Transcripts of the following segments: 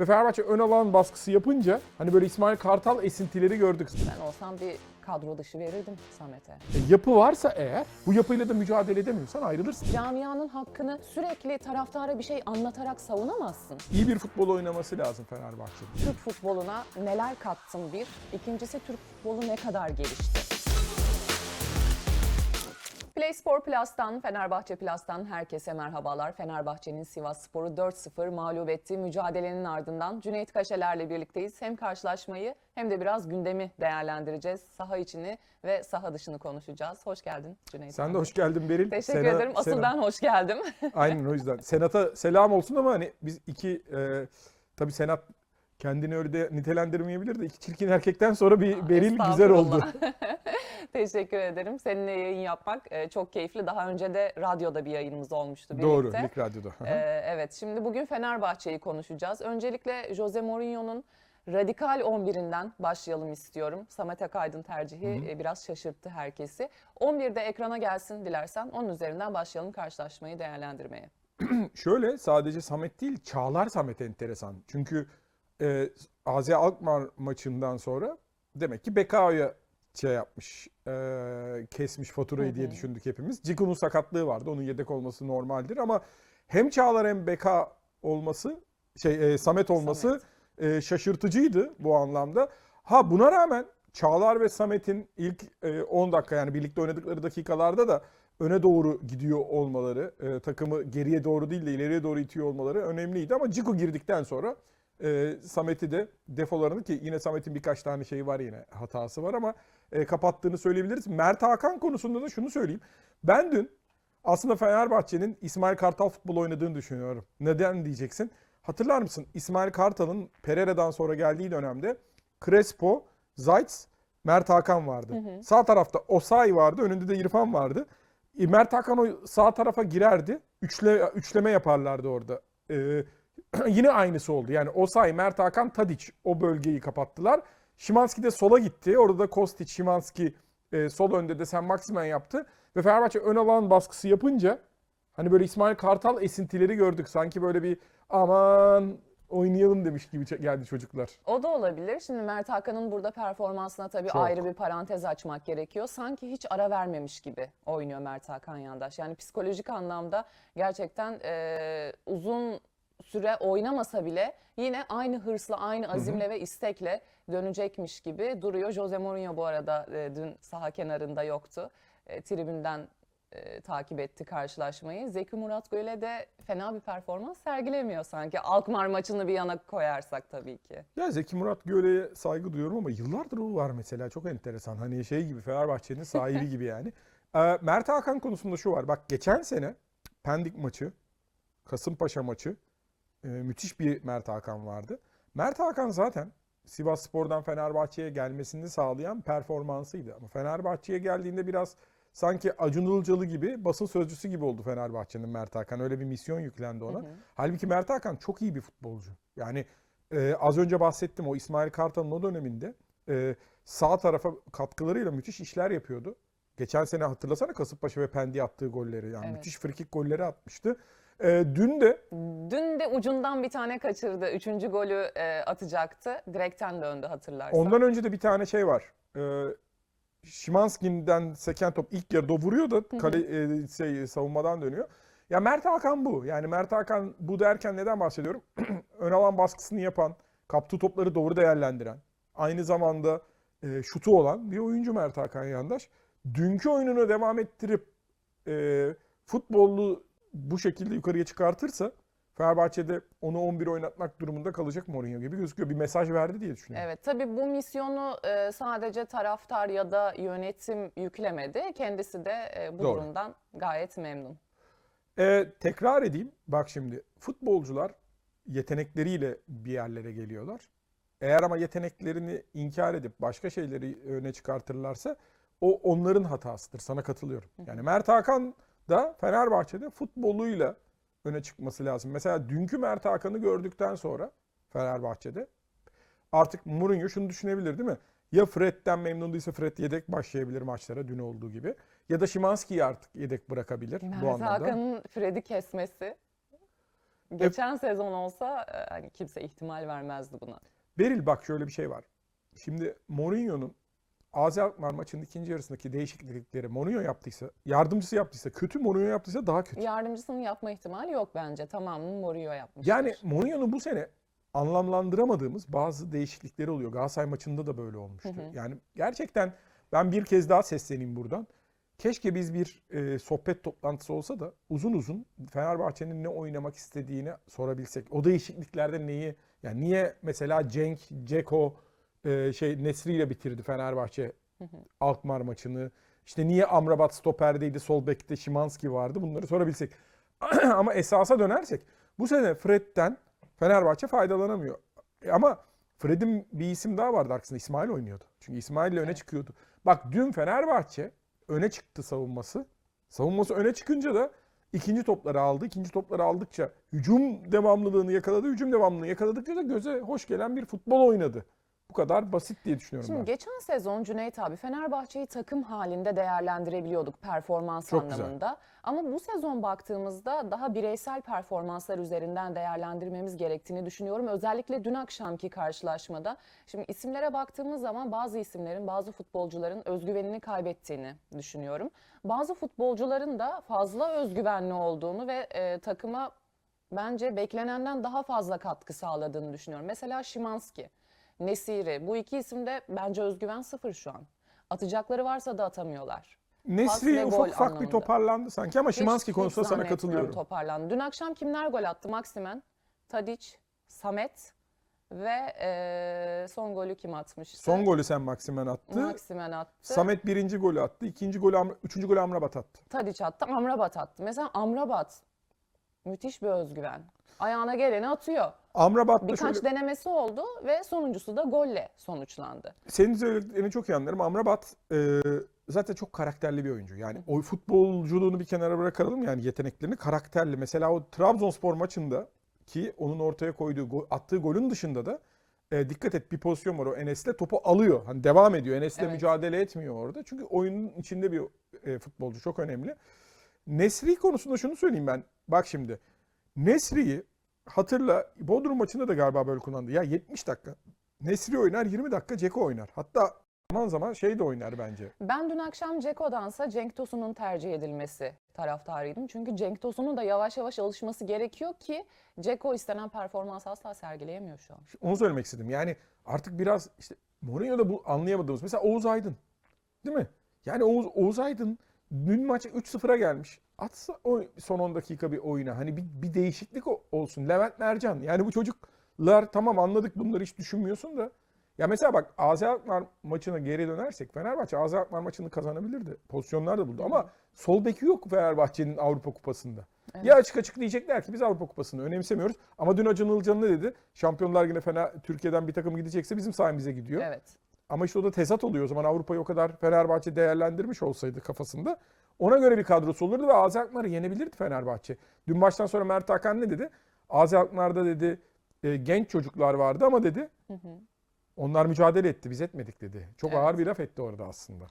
Ve Fenerbahçe ön alan baskısı yapınca hani böyle İsmail Kartal esintileri gördük. Ben olsam bir kadro dışı verirdim Samet'e. E, yapı varsa eğer bu yapıyla da mücadele edemiyorsan ayrılırsın. Camianın hakkını sürekli taraftara bir şey anlatarak savunamazsın. İyi bir futbol oynaması lazım Fenerbahçe'nin. Türk futboluna neler kattın bir, ikincisi Türk futbolu ne kadar gelişti? Play Spor Plus'tan, Fenerbahçe Plus'tan herkese merhabalar. Fenerbahçe'nin Sivas Spor'u 4-0 mağlup ettiği mücadelenin ardından Cüneyt Kaşeler'le birlikteyiz. Hem karşılaşmayı hem de biraz gündemi değerlendireceğiz. Saha içini ve saha dışını konuşacağız. Hoş geldin Cüneyt. Sen abi. de hoş geldin Beril. Teşekkür Sena- ederim. Asıl Sena- ben hoş geldim. Aynen o yüzden. Senat'a selam olsun ama hani biz iki e, tabii Senat kendini öyle de nitelendirmeyebilir de iki çirkin erkekten sonra bir Beril güzel oldu. Teşekkür ederim. Seninle yayın yapmak e, çok keyifli. Daha önce de radyoda bir yayınımız olmuştu birlikte. Doğru, Lig Radyo'da. Hı hı. Ee, evet, şimdi bugün Fenerbahçe'yi konuşacağız. Öncelikle Jose Mourinho'nun radikal 11'inden başlayalım istiyorum. Samet Akaydın tercihi e, biraz şaşırttı herkesi. 11'de ekrana gelsin dilersen onun üzerinden başlayalım karşılaşmayı değerlendirmeye. Şöyle sadece Samet değil Çağlar Samet enteresan. Çünkü e, AZ Alkmaar maçından sonra demek ki Bekao'ya şey yapmış, e, kesmiş faturayı diye düşündük hepimiz. Ciku'nun sakatlığı vardı. Onun yedek olması normaldir ama hem Çağlar hem Beka olması, şey e, Samet olması e, şaşırtıcıydı bu anlamda. Ha buna rağmen Çağlar ve Samet'in ilk e, 10 dakika yani birlikte oynadıkları dakikalarda da öne doğru gidiyor olmaları, e, takımı geriye doğru değil de ileriye doğru itiyor olmaları önemliydi. Ama Ciku girdikten sonra e, Samet'i de defolarını ki yine Samet'in birkaç tane şeyi var yine hatası var ama e, kapattığını söyleyebiliriz. Mert Hakan konusunda da şunu söyleyeyim. Ben dün aslında Fenerbahçe'nin İsmail Kartal futbol oynadığını düşünüyorum. Neden diyeceksin? Hatırlar mısın? İsmail Kartal'ın Pereira'dan sonra geldiği dönemde Crespo, Zayt, Mert Hakan vardı. Sağ tarafta Osay vardı, önünde de İrfan vardı. E, Mert Hakan o sağ tarafa girerdi. Üçle, üçleme yaparlardı orada. Ee, yine aynısı oldu. Yani Osay, Mert Hakan, Tadic o bölgeyi kapattılar. Şimanski de sola gitti. Orada da Kostic, Şimanski e, sol önde de Sen Maximen yaptı. Ve Fenerbahçe ön alan baskısı yapınca hani böyle İsmail Kartal esintileri gördük. Sanki böyle bir aman oynayalım demiş gibi geldi çocuklar. O da olabilir. Şimdi Mert Hakan'ın burada performansına tabii Çok. ayrı bir parantez açmak gerekiyor. Sanki hiç ara vermemiş gibi oynuyor Mert Hakan Yandaş. Yani psikolojik anlamda gerçekten e, uzun süre oynamasa bile yine aynı hırsla, aynı azimle ve istekle dönecekmiş gibi duruyor. Jose Mourinho bu arada e, dün saha kenarında yoktu. E, tribünden e, takip etti karşılaşmayı. Zeki Murat Göl'e de fena bir performans sergilemiyor sanki. Alkmaar maçını bir yana koyarsak tabii ki. Ya Zeki Murat Göle'ye saygı duyuyorum ama yıllardır o var mesela. Çok enteresan. Hani şey gibi Fenerbahçe'nin sahibi gibi yani. Ee, Mert Hakan konusunda şu var. Bak geçen sene Pendik maçı, Kasımpaşa maçı e, müthiş bir Mert Hakan vardı. Mert Hakan zaten Sivas Spor'dan Fenerbahçe'ye gelmesini sağlayan performansıydı. Ama Fenerbahçe'ye geldiğinde biraz sanki Acun Ilıcalı gibi basın sözcüsü gibi oldu Fenerbahçe'nin Mert Hakan. Öyle bir misyon yüklendi ona. Halbuki Mert Hakan çok iyi bir futbolcu. Yani e, az önce bahsettim o İsmail Kartal'ın o döneminde e, sağ tarafa katkılarıyla müthiş işler yapıyordu. Geçen sene hatırlasana Kasımpaşa ve Pendik attığı golleri. Yani Evet. müthiş frikik golleri atmıştı. E, dün de Dün de ucundan bir tane kaçırdı. Üçüncü golü e, atacaktı. Direkten döndü hatırlarsan. ondan önce de bir tane şey var. E, Şimanski'den seken top ilk yarıda vuruyor da kale e, şey, savunmadan dönüyor. Ya Mert Hakan bu. Yani Mert Hakan bu derken neden bahsediyorum? Ön alan baskısını yapan, kaptığı topları doğru değerlendiren, aynı zamanda e, şutu olan bir oyuncu Mert Hakan Yandaş. Dünkü oyununu devam ettirip e, futbolu bu şekilde yukarıya çıkartırsa Fenerbahçe'de onu 11 oynatmak durumunda kalacak Mourinho gibi gözüküyor. Bir mesaj verdi diye düşünüyorum. Evet tabii bu misyonu e, sadece taraftar ya da yönetim yüklemedi. Kendisi de e, bu Doğru. durumdan gayet memnun. Ee, tekrar edeyim. Bak şimdi futbolcular yetenekleriyle bir yerlere geliyorlar. Eğer ama yeteneklerini inkar edip başka şeyleri öne çıkartırlarsa o onların hatasıdır. Sana katılıyorum. Yani Mert Hakan da Fenerbahçe'de futboluyla öne çıkması lazım. Mesela dünkü Mert Hakan'ı gördükten sonra Fenerbahçe'de artık Mourinho şunu düşünebilir değil mi? Ya Fred'den memnun değilse Fred yedek başlayabilir maçlara dün olduğu gibi. Ya da Şimanski'yi artık yedek bırakabilir bu Mert anlamda. Hakan'ın Fred'i kesmesi. Geçen sezon olsa e, hani kimse ihtimal vermezdi buna. Beril bak şöyle bir şey var. Şimdi Mourinho'nun AZ Alkmaar maçının ikinci yarısındaki değişiklikleri Mourinho yaptıysa, yardımcısı yaptıysa, kötü Mourinho yaptıysa daha kötü. Yardımcısının yapma ihtimali yok bence. Tamamını Mourinho yapmıştır. Yani Mourinho'nun bu sene anlamlandıramadığımız bazı değişiklikleri oluyor. Galatasaray maçında da böyle olmuştu. Yani gerçekten ben bir kez daha sesleneyim buradan. Keşke biz bir e, sohbet toplantısı olsa da uzun uzun Fenerbahçe'nin ne oynamak istediğini sorabilsek. O değişikliklerde neyi yani niye mesela Cenk, Ceko e, şey Nesri ile bitirdi Fenerbahçe Alkmaar maçını. İşte niye Amrabat stoperdeydi, sol bekte Şimanski vardı bunları sorabilsek. Ama esasa dönersek bu sene Fred'den Fenerbahçe faydalanamıyor. E Ama Fred'in bir isim daha vardı arkasında İsmail oynuyordu. Çünkü İsmail ile öne çıkıyordu. Bak dün Fenerbahçe öne çıktı savunması. Savunması öne çıkınca da ikinci topları aldı. İkinci topları aldıkça hücum devamlılığını yakaladı. Hücum devamlılığını yakaladıkça da göze hoş gelen bir futbol oynadı. Bu kadar basit diye düşünüyorum Şimdi ben. geçen sezon Cüneyt abi Fenerbahçe'yi takım halinde değerlendirebiliyorduk performans Çok güzel. anlamında. Ama bu sezon baktığımızda daha bireysel performanslar üzerinden değerlendirmemiz gerektiğini düşünüyorum. Özellikle dün akşamki karşılaşmada. Şimdi isimlere baktığımız zaman bazı isimlerin, bazı futbolcuların özgüvenini kaybettiğini düşünüyorum. Bazı futbolcuların da fazla özgüvenli olduğunu ve e, takıma bence beklenenden daha fazla katkı sağladığını düşünüyorum. Mesela Şimanski. Nesiri. Bu iki isimde bence özgüven sıfır şu an. Atacakları varsa da atamıyorlar. pas Nesri ve ufak gol ufak bir anlamında. toparlandı sanki ama Şimanski konusunda sana zannetmiyorum katılıyorum. Toparlandı. Dün akşam kimler gol attı? Maksimen, Tadic, Samet ve eee, son golü kim atmıştı? Son golü sen Maksimen attı. Maksimen attı. Samet birinci golü attı. ikinci golü, Amra- üçüncü golü Amrabat attı. Tadic attı, Amrabat attı. Mesela Amrabat müthiş bir özgüven. Ayağına geleni atıyor. Amrabat da Birkaç şöyle... denemesi oldu ve sonuncusu da golle sonuçlandı. Senin söylediklerini çok iyi anlarım. Amrabat e, zaten çok karakterli bir oyuncu. Yani o futbolculuğunu bir kenara bırakalım yani yeteneklerini karakterli. Mesela o Trabzonspor maçında ki onun ortaya koyduğu attığı golün dışında da e, dikkat et bir pozisyon var o Enes'le topu alıyor. Hani devam ediyor. Enes'le Evet. mücadele etmiyor orada. Çünkü oyunun içinde bir e, futbolcu çok önemli. Nesri konusunda şunu söyleyeyim ben. Bak şimdi. Nesri'yi hatırla Bodrum maçında da galiba böyle kullandı. Ya 70 dakika Nesri oynar 20 dakika Ceko oynar. Hatta zaman zaman şey de oynar bence. Ben dün akşam Ceko'dansa Cenk Tosun'un tercih edilmesi taraftarıydım. Çünkü Cenk Tosun'un da yavaş yavaş alışması gerekiyor ki Ceko istenen performans asla sergileyemiyor şu an. Onu söylemek istedim. Yani artık biraz işte Mourinho'da bu anlayamadığımız. Mesela Oğuz Aydın. Değil mi? Yani Oğuz, Oğuz Aydın dün maç 3-0'a gelmiş. Atsa o son 10 dakika bir oyuna. Hani bir, bir değişiklik olsun. Levent Mercan. Yani bu çocuklar tamam anladık bunları hiç düşünmüyorsun da. Ya mesela bak AZ Alkmaar maçına geri dönersek Fenerbahçe AZ Alkmaar maçını kazanabilirdi. Pozisyonlar da buldu ama sol beki yok Fenerbahçe'nin Avrupa Kupası'nda. Ya açık açık diyecekler ki biz Avrupa Kupası'nı önemsemiyoruz. Ama dün Acun Ilıcalı ne dedi? Şampiyonlar Ligi'ne Fener, Türkiye'den bir takım gidecekse bizim sayemize gidiyor. Evet. Ama işte o da tezat oluyor. O zaman Avrupa'yı o kadar Fenerbahçe değerlendirmiş olsaydı kafasında. Ona göre bir kadrosu olurdu ve AZ Alkmaar'ı yenebilirdi Fenerbahçe. Dün baştan sonra Mert Hakan ne dedi? AZ Alkmaar'da dedi e, genç çocuklar vardı ama dedi onlar mücadele etti biz etmedik dedi. Çok Evet. ağır bir laf etti orada aslında.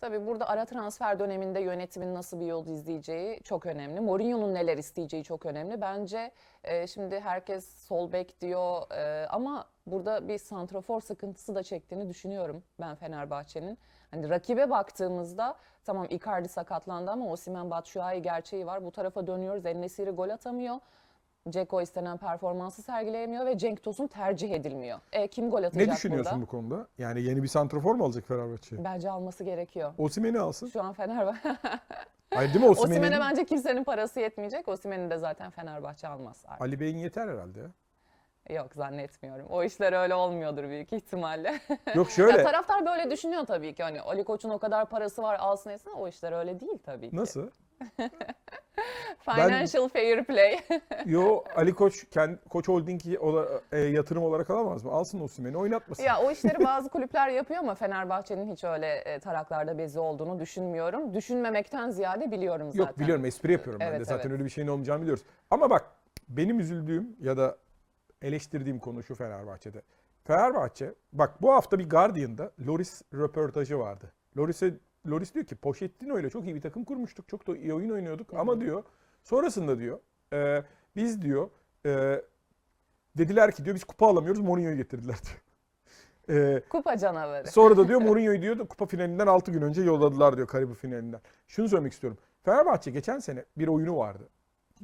Tabii burada ara transfer döneminde yönetimin nasıl bir yol izleyeceği çok önemli. Mourinho'nun neler isteyeceği çok önemli. Bence e, şimdi herkes sol bek diyor e, ama burada bir santrafor sıkıntısı da çektiğini düşünüyorum ben Fenerbahçe'nin. Hani rakibe baktığımızda tamam Icardi sakatlandı ama Osimhen Batshuayi gerçeği var. Bu tarafa dönüyoruz. El-Nesiri gol atamıyor. Ceko istenen performansı sergileyemiyor ve Cenk Tosun tercih edilmiyor. E, kim gol atacak Ne düşünüyorsun burada? bu konuda? Yani yeni bir santrafor mu alacak Fenerbahçe? Bence alması gerekiyor. Osimhen'i alsın. Şu an Fenerbahçe Hayır değil mi Osimhen'in? Osimhen'e bence kimsenin parası yetmeyecek. Osimhen'i de zaten Fenerbahçe almaz. artık. Ali Bey'in yeter herhalde ya. Yok zannetmiyorum. O işler öyle olmuyordur büyük ihtimalle. Yok şöyle. ya taraftar böyle düşünüyor tabii ki. Hani Ali Koç'un o kadar parası var alsın etsin. O işler öyle değil tabii ki. Nasıl? Financial fair play. Yo Ali Koç kendi Koç Holding'i ola- e, yatırım olarak alamaz mı? Alsın Osimhen'i oynatmasın. ya o işleri bazı kulüpler yapıyor ama Fenerbahçe'nin hiç öyle e, taraklarda bezi olduğunu düşünmüyorum. Düşünmemekten ziyade biliyorum zaten. Yok biliyorum espri yapıyorum ben de. Evet, Zaten evet. öyle bir şeyin olmayacağını biliyoruz. Ama bak benim üzüldüğüm ya da eleştirdiğim konu şu Fenerbahçe'de. Fenerbahçe bak bu hafta bir Guardian'da Loris röportajı vardı. Loris'e Loris diyor ki Pochettino ile çok iyi bir takım kurmuştuk. Çok da iyi oyun oynuyorduk ama diyor sonrasında diyor e, biz diyor Ee, dediler ki diyor biz kupa alamıyoruz Mourinho'yu getirdiler diyor. Ee, Kupa canavarı. Sonra da diyor Mourinho'yu diyor da kupa finalinden 6 gün önce yolladılar diyor Karibu finalinden. Şunu söylemek istiyorum. Fenerbahçe geçen sene bir oyunu vardı.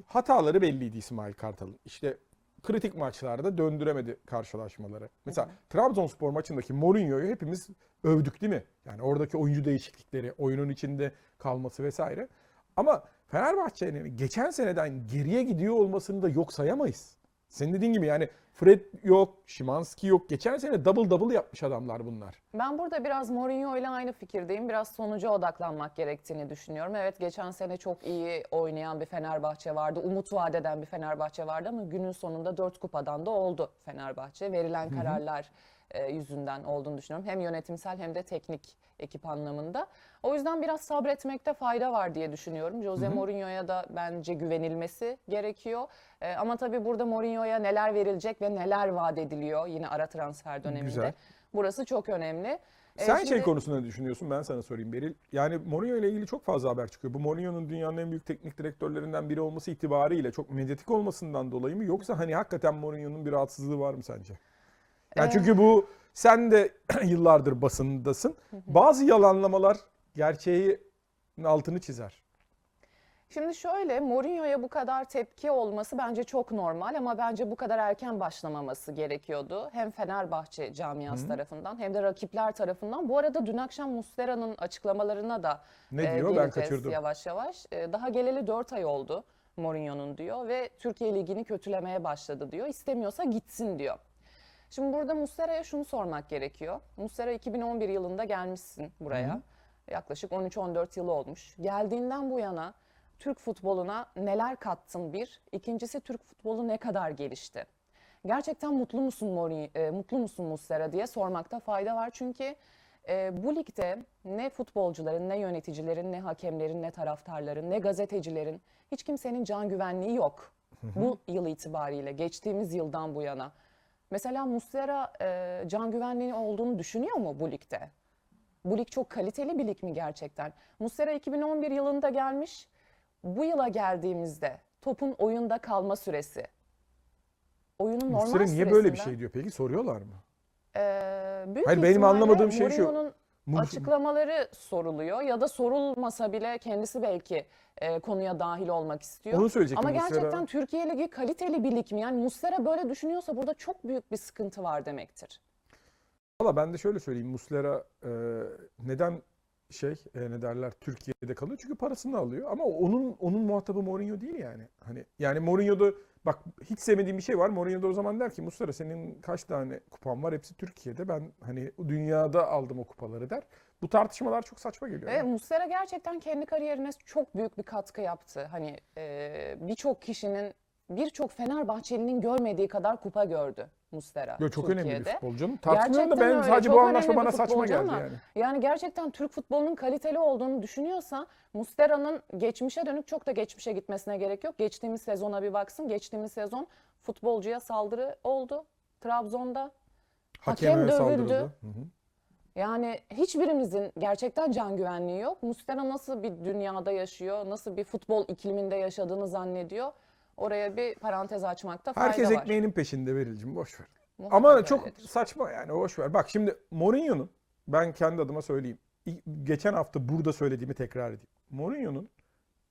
Hataları belliydi İsmail Kartal'ın. İşte kritik maçlarda döndüremedi karşılaşmaları. Mesela Trabzonspor maçındaki Mourinho'yu hepimiz övdük değil mi? Yani oradaki oyuncu değişiklikleri, oyunun içinde kalması vesaire. Ama Fenerbahçe'nin geçen seneden geriye gidiyor olmasını da yok sayamayız. Senin dediğin gibi yani Fred yok, Şimanski yok. Geçen sene double double yapmış adamlar bunlar. Ben burada biraz Mourinho ile aynı fikirdeyim. Biraz sonuca odaklanmak gerektiğini düşünüyorum. Evet geçen sene çok iyi oynayan bir Fenerbahçe vardı. Umut vadeden bir Fenerbahçe vardı ama günün sonunda dört kupadan da oldu Fenerbahçe. Verilen kararlar e, yüzünden olduğunu düşünüyorum. Hem yönetimsel hem de teknik ekip anlamında. O yüzden biraz sabretmekte fayda var diye düşünüyorum. Jose Mourinho'ya da bence güvenilmesi gerekiyor. E, ama tabii burada Mourinho'ya neler verilecek ve neler vaat ediliyor yine ara transfer döneminde. Güzel. Burası çok önemli. E, Sen şey şimdi- konusunda ne düşünüyorsun? Ben sana sorayım Beril. Yani Mourinho ile ilgili çok fazla haber çıkıyor. Bu Mourinho'nun dünyanın en büyük teknik direktörlerinden biri olması itibariyle çok medyatik olmasından dolayı mı? Yoksa hani hakikaten Mourinho'nun bir rahatsızlığı var mı sence? Yani çünkü bu sen de yıllardır basındasın. Bazı yalanlamalar gerçeği altını çizer. Şimdi şöyle Mourinho'ya bu kadar tepki olması bence çok normal ama bence bu kadar erken başlamaması gerekiyordu. Hem Fenerbahçe camiası tarafından hem de rakipler tarafından. Bu arada dün akşam Muslera'nın açıklamalarına da Ne e, diyor? Ben kaçırdım. yavaş yavaş. E, daha geleli 4 ay oldu Mourinho'nun diyor ve Türkiye Ligi'ni kötülemeye başladı diyor. İstemiyorsa gitsin diyor. Şimdi burada Muslera'ya şunu sormak gerekiyor. Muslera 2011 yılında gelmişsin buraya. Yaklaşık 13-14 yıl olmuş. Geldiğinden bu yana Türk futboluna neler kattın bir. İkincisi Türk futbolu ne kadar gelişti? Gerçekten mutlu musun Mourinho, e, mutlu musun Muslera diye sormakta fayda var. Çünkü e, bu ligde ne futbolcuların, ne yöneticilerin, ne hakemlerin, ne taraftarların, ne gazetecilerin hiç kimsenin can güvenliği yok. Bu yıl itibariyle, geçtiğimiz yıldan bu yana. Mesela Muslera e, can güvenliği olduğunu düşünüyor mu bu ligde? Bu lig çok kaliteli bir lig mi gerçekten? Muslera 2011 yılında gelmiş. Bu yıla geldiğimizde topun oyunda kalma süresi. Oyunun normal Muslera niye böyle bir şey diyor peki? Soruyorlar mı? Ee, büyük Hayır, benim ihtimalle anlamadığım şey şu. Mourinho'nun açıklamaları soruluyor ya da sorulmasa bile kendisi belki e, konuya dahil olmak istiyor. Onu söyleyecektim. Ama Muslera- gerçekten Türkiye Ligi kaliteli bir lig mi? Yani Muslera böyle düşünüyorsa burada çok büyük bir sıkıntı var demektir. Valla ben de şöyle söyleyeyim. Muslera e, neden şey e, ne derler Türkiye'de kalıyor? Çünkü parasını alıyor. Ama onun onun muhatabı Mourinho değil yani. Hani yani Mourinho'da bak hiç sevmediğim bir şey var. Mourinho da o zaman der ki Muslera senin kaç tane kupan var? Hepsi Türkiye'de. Ben hani dünyada aldım o kupaları der. Bu tartışmalar çok saçma geliyor. Ve yani. Muslera gerçekten kendi kariyerine çok büyük bir katkı yaptı. Hani e, birçok kişinin, birçok Fenerbahçelinin görmediği kadar kupa gördü Muslera Yo, çok önemli bir Türkiye'de. futbolcu. Tartışmıyorum da ben öyle, sadece çok bu anlaşma bana saçma geldi ama yani. Yani gerçekten Türk futbolunun kaliteli olduğunu düşünüyorsa Muslera'nın geçmişe dönük çok da geçmişe gitmesine gerek yok. Geçtiğimiz sezona bir baksın. Geçtiğimiz sezon futbolcuya saldırı oldu Trabzon'da. Hakem Hakeme dövüldü. saldırıldı. Hı hı. Yani hiçbirimizin gerçekten can güvenliği yok. Muslera nasıl bir dünyada yaşıyor, nasıl bir futbol ikliminde yaşadığını zannediyor. Oraya bir parantez açmakta fayda Herkes var. ekmeğinin peşinde verilcim boş ver. Muhakkak Ama çok öyledir. saçma yani boş ver. Bak şimdi Mourinho'nun ben kendi adıma söyleyeyim. Geçen hafta burada söylediğimi tekrar edeyim. Mourinho'nun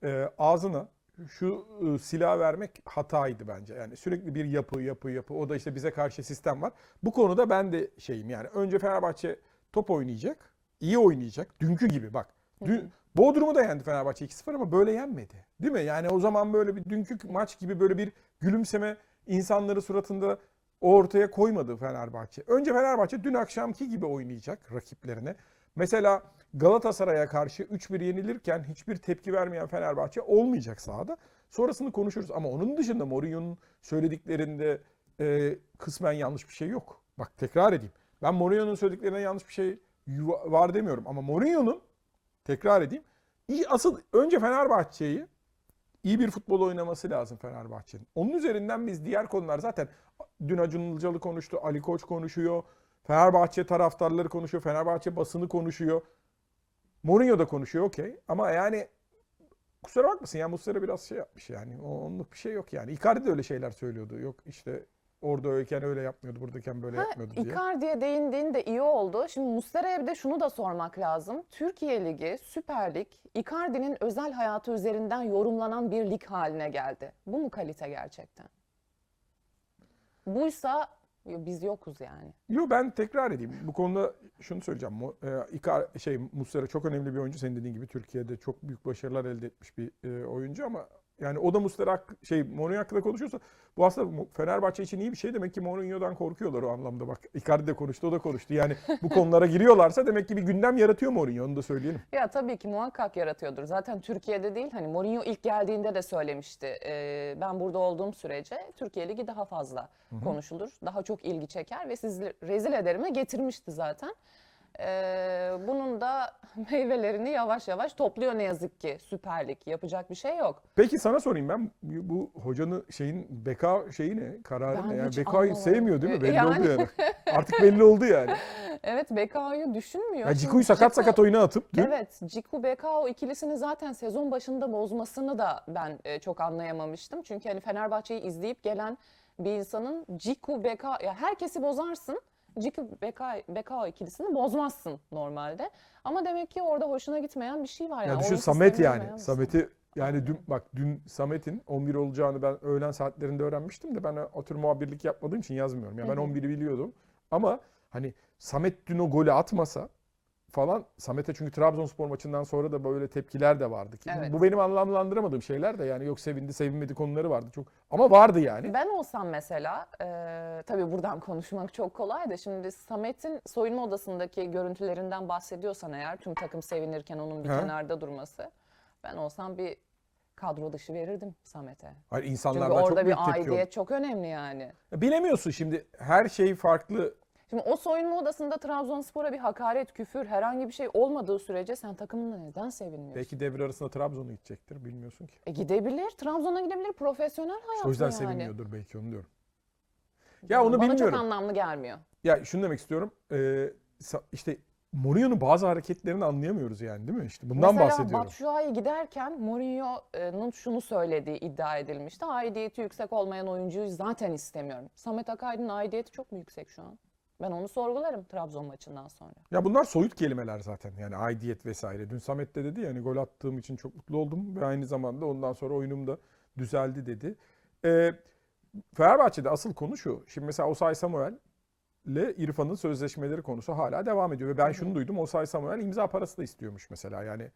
e, ağzına şu e, silah vermek hataydı bence. Yani sürekli bir yapı yapı yapı. O da işte bize karşı sistem var. Bu konuda ben de şeyim yani. Önce Fenerbahçe top oynayacak. iyi oynayacak. Dünkü gibi bak. Dün, Bodrum'u da yendi Fenerbahçe 2-0 ama böyle yenmedi. Değil mi? Yani o zaman böyle bir dünkü maç gibi böyle bir gülümseme insanları suratında ortaya koymadı Fenerbahçe. Önce Fenerbahçe dün akşamki gibi oynayacak rakiplerine. Mesela Galatasaray'a karşı 3-1 yenilirken hiçbir tepki vermeyen Fenerbahçe olmayacak sahada. Sonrasını konuşuruz ama onun dışında Mourinho'nun söylediklerinde e, kısmen yanlış bir şey yok. Bak tekrar edeyim. Ben Mourinho'nun söylediklerine yanlış bir şey var demiyorum ama Mourinho'nun tekrar edeyim. iyi- Asıl önce Fenerbahçe'yi iyi bir futbol oynaması lazım Fenerbahçe'nin. Onun üzerinden biz diğer konular zaten dün Acun Ilıcalı konuştu, Ali Koç konuşuyor, Fenerbahçe taraftarları konuşuyor, Fenerbahçe basını konuşuyor. Mourinho da konuşuyor okey ama yani kusura bakmasın ya Muslera biraz şey yapmış yani. Onluk bir şey yok yani. Icardi de öyle şeyler söylüyordu. Yok işte orada öyleyken öyle yapmıyordu, buradayken böyle Ha, yapmıyordu diye. Icardi'ye değindiğin de iyi oldu. Şimdi Muslera'ya bir de şunu da sormak lazım. Türkiye Ligi, Süper Lig, Icardi'nin özel hayatı üzerinden yorumlanan bir lig haline geldi. Bu mu kalite gerçekten? Buysa biz yokuz yani. Yo ben tekrar edeyim. Bu konuda şunu söyleyeceğim. E, Icar- şey Muslera çok önemli bir oyuncu. Senin dediğin gibi Türkiye'de çok büyük başarılar elde etmiş bir e, oyuncu ama yani o da Muslera şey Mourinho hakkında konuşuyorsa bu aslında Fenerbahçe için iyi bir şey. Demek ki Mourinho'dan korkuyorlar o anlamda. Bak Icardi de konuştu, o da konuştu. Yani bu konulara giriyorlarsa demek ki bir gündem yaratıyor Mourinho. Onu da söyleyelim. Ya tabii ki muhakkak yaratıyordur. Zaten Türkiye'de değil hani Mourinho ilk geldiğinde de söylemişti. Ee, ben burada olduğum sürece Türkiye Ligi daha fazla konuşulur. Daha çok ilgi çeker ve sizi rezil ederime getirmişti zaten. Ee, bunun da meyvelerini yavaş yavaş topluyor ne yazık ki Süper Lig. Yapacak bir şey yok. Peki sana sorayım ben bu hocanın şeyin beka şeyi ne? Kararı Ben ne? Yani hiç Beka'yı anlamadım. sevmiyor değil mi? Belli Yani. oldu yani. Artık belli oldu yani. Evet Bekao'yu düşünmüyor. Ya Şimdi Ciku'yu sakat Ciku- sakat oyuna atıp dün Evet, Ciku Bekao ikilisini zaten sezon başında bozmasını da ben e, çok anlayamamıştım. Çünkü hani Fenerbahçe'yi izleyip gelen bir insanın Ciku Bekao ya herkesi bozarsın. Ciku Bekao, Bekao ikilisini bozmazsın normalde. Ama demek ki orada hoşuna gitmeyen bir şey var. Ya yani. düşün Oyun Samet yani. bir Samet'i yani dün bak dün Samet'in 11 olacağını ben öğlen saatlerinde öğrenmiştim de ben o tür muhabirlik yapmadığım için yazmıyorum. Ya ben Hı hı. 11'i biliyordum. Ama hani Samet dün o golü atmasa falan Samet'e çünkü Trabzonspor maçından sonra da böyle tepkiler de vardı ki. Evet. Bu benim anlamlandıramadığım şeyler de yani yok sevindi sevinmedi konuları vardı çok. Ama vardı yani. Ben olsam mesela, e, tabii buradan konuşmak çok kolay da şimdi Samet'in soyunma odasındaki görüntülerinden bahsediyorsan eğer tüm takım sevinirken onun bir kenarda durması, ben olsam bir kadro dışı verirdim Samet'e. Hayır Çünkü insanlardan çok orada bir aidiyet çok önemli yani. Bilemiyorsun şimdi her şey farklı. Şimdi o soyunma odasında Trabzonspor'a bir hakaret, küfür, herhangi bir şey olmadığı sürece sen takımınla neden sevinmiyorsun? Belki devre arasında Trabzon'a gidecektir bilmiyorsun ki. E gidebilir, Trabzon'a gidebilir, profesyonel hayat o yüzden yani. sevinmiyordur belki onu diyorum. Ya onu Bana bilmiyorum. çok anlamlı gelmiyor. Ya şunu demek istiyorum. Ee, işte Mourinho'nun bazı hareketlerini anlayamıyoruz yani değil mi? İşte bundan Mesela bahsediyorum. Batshuayi giderken Mourinho'nun şunu söylediği iddia edilmişti. Aidiyeti yüksek olmayan oyuncuyu zaten istemiyorum. Samet Akaydın'ın aidiyeti çok mu yüksek şu an? Ben onu sorgularım Trabzon maçından sonra. Ya bunlar soyut kelimeler zaten. Yani aidiyet vesaire. Dün Samet de dedi yani gol attığım için çok mutlu oldum ve aynı zamanda ondan sonra oyunum da düzeldi dedi. Ee, Fenerbahçe'de asıl konu şu. Şimdi mesela Osay Samuel ile İrfan'ın sözleşmeleri konusu hala devam ediyor. Ve ben şunu duydum. Osay Samuel imza parası da istiyormuş mesela. Yani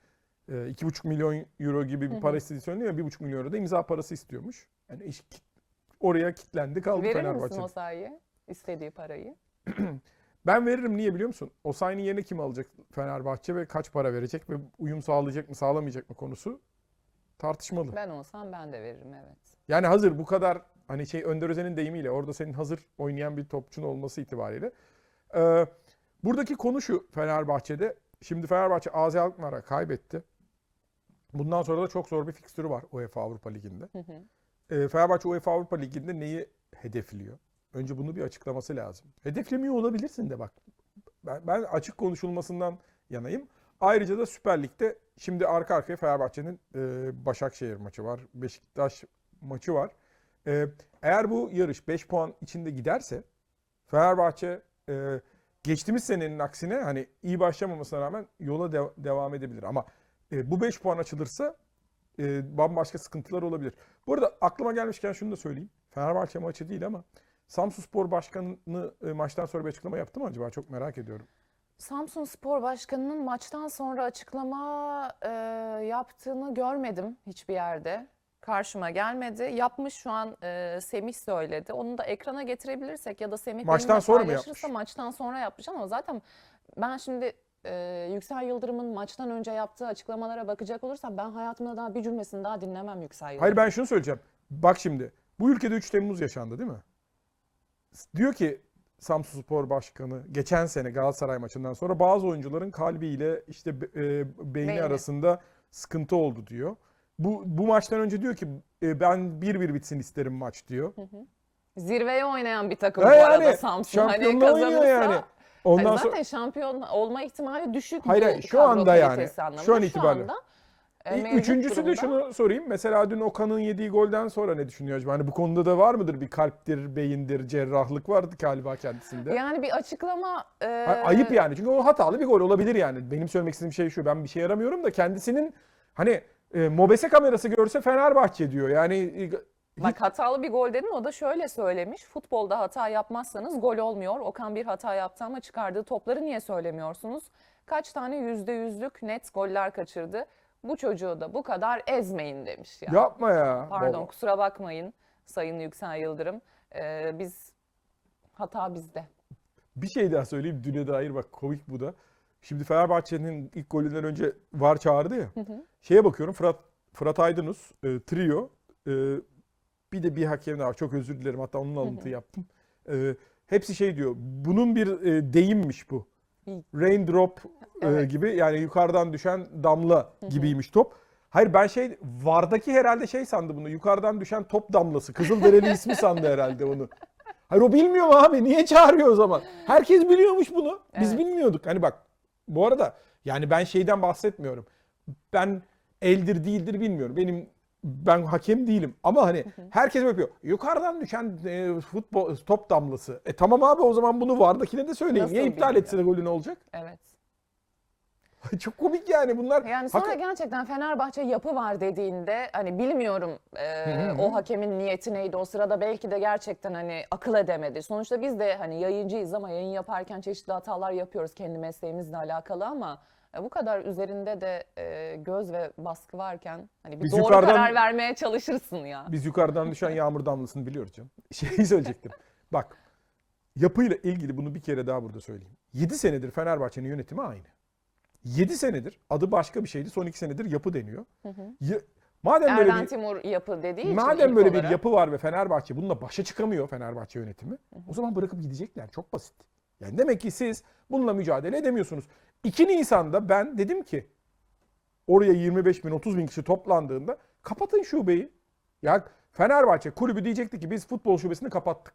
e, 2,5 milyon euro gibi bir para istediği söyleniyor. 1,5 milyon euro da imza parası istiyormuş. Yani iş oraya kilitlendi kaldı Verir Fenerbahçe. misin Osayi'ye istediği parayı? Ben veririm niye biliyor musun? Osayi'nin yerine kim alacak Fenerbahçe ve kaç para verecek ve uyum sağlayacak mı sağlamayacak mı konusu tartışmalı. Ben olsam ben de veririm evet. Yani hazır bu kadar hani şey Önder Özen'in deyimiyle orada senin hazır oynayan bir topçun olması itibariyle. Ee, buradaki konu şu Fenerbahçe'de. Şimdi Fenerbahçe AZ Alkmaar'a kaybetti. Bundan sonra da çok zor bir fikstürü var UEFA Avrupa Ligi'nde. Hı hı. Ee, Fenerbahçe UEFA Avrupa Ligi'nde neyi hedefliyor? Önce bunu bir açıklaması lazım. Hedeflemiyor olabilirsin de bak. Ben, ben açık konuşulmasından yanayım. Ayrıca da Süper Lig'de şimdi arka arkaya Fenerbahçe'nin e, Başakşehir maçı var. Beşiktaş maçı var. E, eğer bu yarış 5 puan içinde giderse Fenerbahçe e, geçtiğimiz senenin aksine hani iyi başlamamasına rağmen yola de- devam edebilir. Ama e, bu 5 puan açılırsa e, bambaşka sıkıntılar olabilir. Bu arada aklıma gelmişken şunu da söyleyeyim. Fenerbahçe maçı değil ama Samsun Spor Başkanı e, maçtan sonra bir açıklama yaptı mı acaba? Çok merak ediyorum. Samsun Spor Başkanı'nın maçtan sonra açıklama e, yaptığını görmedim hiçbir yerde. Karşıma gelmedi. Yapmış şu an e, Semih söyledi. Onu da ekrana getirebilirsek ya da Semih Maçtan sonra mı yapmış? maçtan sonra yapmış ama zaten ben şimdi e, Yüksel Yıldırım'ın maçtan önce yaptığı açıklamalara bakacak olursam ben hayatımda daha bir cümlesini daha dinlemem Yüksel Yıldırım. Hayır ben şunu söyleyeceğim. Bak şimdi bu ülkede 3 Temmuz yaşandı değil mi? Diyor ki Samsun Spor Başkanı geçen sene Galatasaray maçından sonra bazı oyuncuların kalbiyle işte e, beyni Beyni. arasında sıkıntı oldu diyor. Bu bu maçtan önce diyor ki e, ben 1-1 bitsin isterim maç diyor. Zirveye oynayan bir takım Ha bu arada yani, Samsun. Hani şampiyonluğa oynuyor kazanırsa yani. Ondan Hani sonra zaten şampiyon olma ihtimali düşük Hayır, bu hayır, şu kadro anda yani, kalitesi anlamında. şu an itibariyle. anda, e, mevcut Üçüncüsü de durumda. şunu sorayım. Mesela dün Okan'ın yediği golden sonra ne düşünüyor acaba? Hani bu konuda da var mıdır bir kalptir, beyindir, cerrahlık vardı galiba kendisinde. Yani bir açıklama e, Ayıp yani çünkü o hatalı bir gol olabilir yani. Benim söylemek istediğim şey şu ben bir şey yaramıyorum da kendisinin hani e, Mobese kamerası görse Fenerbahçe diyor. Yani e, Bak hatalı bir gol dedin o da şöyle söylemiş. Futbolda hata yapmazsanız gol olmuyor. Okan bir hata yaptı ama çıkardığı topları niye söylemiyorsunuz? Kaç tane yüzde yüzlük net goller kaçırdı. Bu çocuğu da bu kadar ezmeyin demiş ya. yapma ya. Pardon baba. kusura bakmayın Sayın Yüksel Yıldırım. Ee, biz hata bizde. Bir şey daha söyleyeyim düne dair bak komik bu da. Şimdi Fenerbahçe'nin ilk golünden önce VAR çağırdı ya. Şeye bakıyorum Fırat Fırat Aydınus e, trio e, bir de bir hakem daha. Çok özür dilerim hatta onun alıntı yaptım. E, hepsi şey diyor. Bunun bir e, deyimmiş bu. Raindrop e, Evet. gibi yani yukarıdan düşen damla gibiymiş top. Hayır ben şey VAR'daki herhalde şey sandı bunu. Yukarıdan düşen top damlası. Kızılderili ismi sandı herhalde onu. Hayır o bilmiyor mu abi? Niye çağırıyor o zaman? Herkes biliyormuş bunu. Biz Evet. bilmiyorduk. Hani bak bu arada yani ben şeyden bahsetmiyorum. Ben eldir değildir bilmiyorum. Benim ben hakem değilim ama hani herkes yapıyor. Yukarıdan düşen e, futbol top damlası. E tamam abi o zaman bunu vardakine de söyleyin. Nasıl Niye iptal etse golü ne olacak? Evet. Çok komik yani bunlar. Yani sonra Hakikaten- gerçekten Fenerbahçe yapı var dediğinde hani bilmiyorum e, o hakemin niyeti neydi o sırada belki de gerçekten hani akıl edemedi. Sonuçta biz de hani yayıncıyız ama yayın yaparken çeşitli hatalar yapıyoruz kendi mesleğimizle alakalı ama e, bu kadar üzerinde de e, göz ve baskı varken hani bir Biz doğru yukarıdan- karar vermeye çalışırsın ya. Biz yukarıdan düşen yağmur damlasını biliyoruz canım. Şeyi söyleyecektim. Bak yapıyla ilgili bunu bir kere daha burada söyleyeyim. 7 senedir Fenerbahçe'nin yönetimi aynı. 7 senedir adı başka bir şeydi. Son 2 senedir yapı deniyor. Ya- madem böyle Erden bir, Timur yapı dediği için madem ilk böyle bir olarak- yapı var ve Fenerbahçe bununla başa çıkamıyor Fenerbahçe yönetimi. O zaman bırakıp gidecekler. Çok basit. Yani demek ki siz bununla mücadele edemiyorsunuz. 2 Nisan'da ben dedim ki oraya 25 bin 30 bin kişi toplandığında kapatın şubeyi. Ya Fenerbahçe kulübü diyecekti ki biz futbol şubesini kapattık.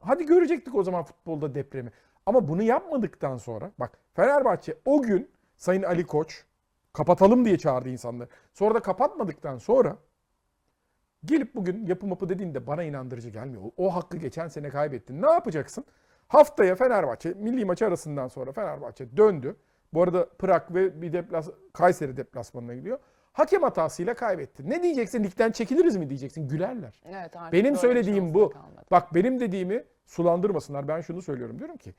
Hadi görecektik o zaman futbolda depremi. Ama bunu yapmadıktan sonra bak Fenerbahçe o gün Sayın Ali Koç kapatalım diye çağırdı insanları. Sonra da kapatmadıktan sonra gelip bugün yapı mapı dediğinde bana inandırıcı gelmiyor. O, o hakkı geçen sene kaybettin. Ne yapacaksın? Haftaya Fenerbahçe milli maçı arasından sonra Fenerbahçe döndü. Bu arada Prag ve bir deplas Kayseri deplasmanına gidiyor. Hakem hatasıyla kaybetti. Ne diyeceksin? Ligden çekiliriz mi diyeceksin? Gülerler. Evet, artık Benim söylediğim bu. kalmadı. Bak benim dediğimi sulandırmasınlar. Ben şunu söylüyorum. Diyorum ki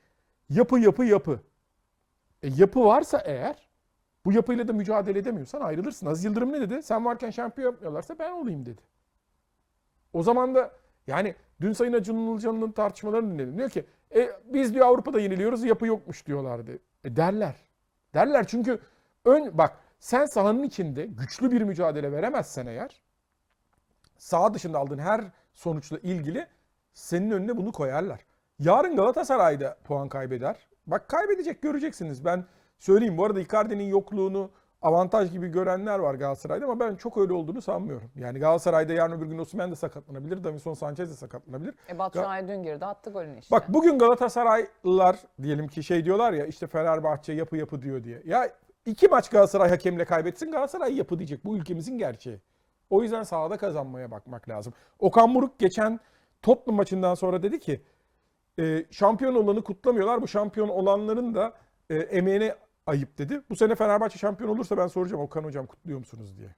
yapı yapı yapı. E, yapı varsa eğer bu yapıyla da mücadele edemiyorsan ayrılırsın. Aziz Yıldırım ne dedi? Sen varken şampiyon yapmıyorlarsa ben olayım dedi. O zaman da yani dün Sayın Acun Ilıcalı'nın tartışmalarını dinledim. Diyor ki e, biz diyor Avrupa'da yeniliyoruz yapı yokmuş diyorlardı. E, derler. Derler çünkü ön bak sen sahanın içinde güçlü bir mücadele veremezsen eğer saha dışında aldığın her sonuçla ilgili senin önüne bunu koyarlar. Yarın Galatasaray'da puan kaybeder. Bak kaybedecek göreceksiniz. Ben söyleyeyim bu arada Icardi'nin yokluğunu avantaj gibi görenler var Galatasaray'da ama ben çok öyle olduğunu sanmıyorum. Yani Galatasaray'da yarın öbür gün Osimhen de sakatlanabilir, Davinson Sanchez de sakatlanabilir. E, Şahin dün girdi attı golünü işte. Bak bugün Galatasaraylılar diyelim ki şey diyorlar ya işte Fenerbahçe yapı yapı diyor diye. Ya iki maç Galatasaray hakemle kaybetsin Galatasaray yapı diyecek. Bu ülkemizin gerçeği. O yüzden sahada kazanmaya bakmak lazım. Okan Buruk geçen Tottenham maçından sonra dedi ki e, şampiyon olanı kutlamıyorlar. Bu şampiyon olanların da e, emeğine ayıp dedi. Bu sene Fenerbahçe şampiyon olursa ben soracağım Okan hocam kutluyor musunuz diye.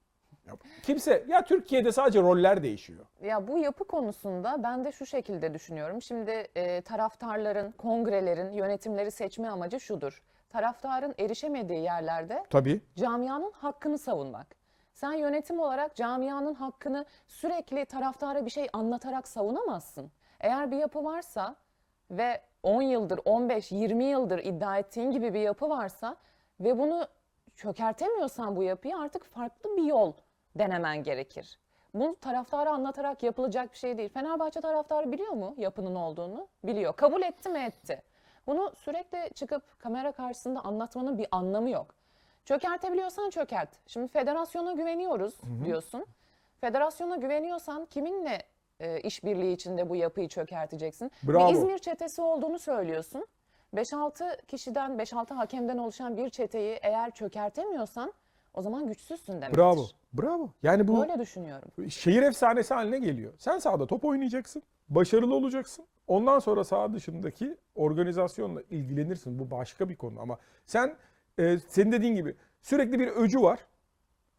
Ya, kimse ya Türkiye'de sadece roller değişiyor. Ya bu yapı konusunda ben de şu şekilde düşünüyorum. Şimdi e, taraftarların, kongrelerin, yönetimleri seçme amacı şudur. Taraftarın erişemediği yerlerde Tabii. camianın hakkını savunmak. Sen yönetim olarak camianın hakkını sürekli taraftara bir şey anlatarak savunamazsın. Eğer bir yapı varsa ve 10 yıldır, 15, 20 yıldır iddia ettiğin gibi bir yapı varsa ve bunu çökertemiyorsan bu yapıyı artık farklı bir yol denemen gerekir. Bu taraftara anlatarak yapılacak bir şey değil. Fenerbahçe taraftarı biliyor mu yapının olduğunu? Biliyor. Kabul etti mi etti. Bunu sürekli çıkıp kamera karşısında anlatmanın bir anlamı yok. Çökertebiliyorsan çökert. Şimdi federasyona güveniyoruz diyorsun. Federasyona güveniyorsan kiminle e, işbirliği içinde bu yapıyı çökerteceksin? Bravo. Bir İzmir çetesi olduğunu söylüyorsun. 5-6 kişiden, 5-6 hakemden oluşan bir çeteyi eğer çökertemiyorsan o zaman güçsüzsün demektir. Bravo. Bravo. Yani bu Böyle düşünüyorum. şehir efsanesi haline geliyor. Sen sahada top oynayacaksın. Başarılı olacaksın. Ondan sonra saha dışındaki organizasyonla ilgilenirsin. Bu başka bir konu ama sen e, senin dediğin gibi sürekli bir öcü var.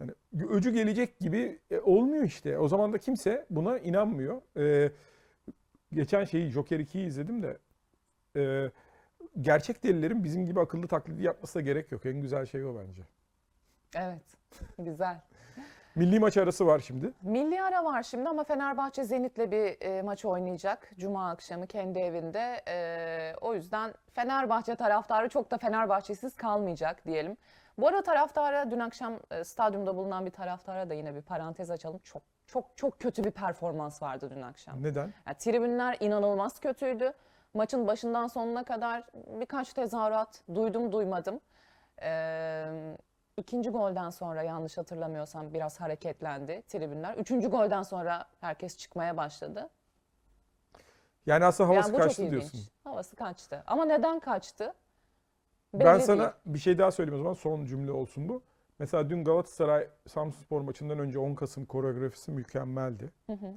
Hani öcü gelecek gibi e, olmuyor işte. O zaman da kimse buna inanmıyor. E, geçen şeyi Joker 2'yi izledim de e, gerçek delilerin bizim gibi akıllı taklidi yapmasına gerek yok. En güzel şey o bence. Evet. Güzel. Milli maç arası var şimdi. Milli ara var şimdi ama Fenerbahçe Zenit'le bir e, maç oynayacak. Cuma akşamı kendi evinde. E, o yüzden Fenerbahçe taraftarı çok da Fenerbahçesiz kalmayacak diyelim. Bu arada taraftara dün akşam e, stadyumda bulunan bir taraftara da yine bir parantez açalım. Çok çok çok kötü bir performans vardı dün akşam. Neden? Yani tribünler inanılmaz kötüydü. Maçın başından sonuna kadar birkaç tezahürat duydum duymadım. Ee, ikinci golden sonra yanlış hatırlamıyorsam biraz hareketlendi tribünler. Üçüncü golden sonra herkes çıkmaya başladı. Yani aslında havası yani kaçtı diyorsun. Havası kaçtı. Ama neden kaçtı? Ben Belli sana değil. bir şey daha söyleyeyim o zaman son cümle olsun bu. Mesela dün Galatasaray Samsunspor maçından önce 10 Kasım koreografisi mükemmeldi.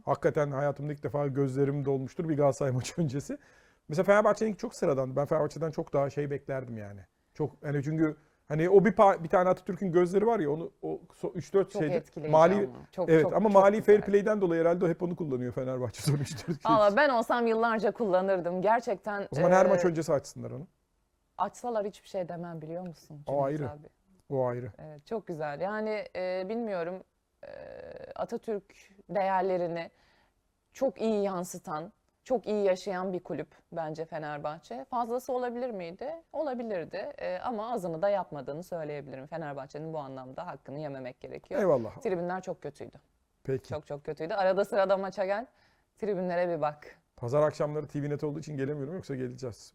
Hakikaten hayatımda ilk defa gözlerim dolmuştur bir Galatasaray maçı öncesi. Mesela Fenerbahçe'ninki çok sıradandı. Ben Fenerbahçe'den çok daha şey beklerdim yani. Çok hani çünkü hani o bir pa- bir tane Atatürk'ün gözleri var ya onu o 3-4 Çok şeyde etkileyici mali ama. Çok, evet çok, ama çok mali fair güzel. play'den dolayı herhalde o hep onu kullanıyor Fenerbahçe son 3-4 şey. Valla ben olsam yıllarca kullanırdım. Gerçekten O zaman her e, maç öncesi açsınlar onu. Açsalar hiçbir şey demem biliyor musun? O Cüneyt ayrı. abi? O ayrı. Evet, çok güzel. Yani e, bilmiyorum e, Atatürk değerlerini çok iyi yansıtan, çok iyi yaşayan bir kulüp bence Fenerbahçe. Fazlası olabilir miydi? Olabilirdi. E, ama azını da yapmadığını söyleyebilirim. Fenerbahçe'nin bu anlamda hakkını yememek gerekiyor. Eyvallah. Tribünler çok kötüydü. Peki. Çok çok kötüydü. Arada sırada maça gel. Tribünlere bir bak. Pazar akşamları TVNet olduğu için gelemiyorum yoksa geleceğiz.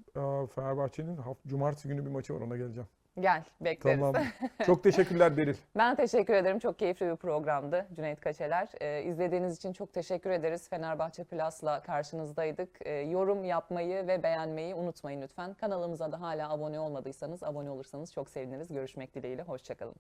Fenerbahçe'nin cumartesi günü bir maçı var ona geleceğim. Gel, bekleriz. Tamam. Çok teşekkürler Beril. Ben teşekkür ederim. Çok keyifli bir programdı Cüneyt Kaçeler. Ee, izlediğiniz için çok teşekkür ederiz. Fenerbahçe Plus'la karşınızdaydık. Ee, yorum yapmayı ve beğenmeyi unutmayın lütfen. Kanalımıza da hala abone olmadıysanız abone olursanız çok seviniriz. Görüşmek dileğiyle. Hoşçakalın.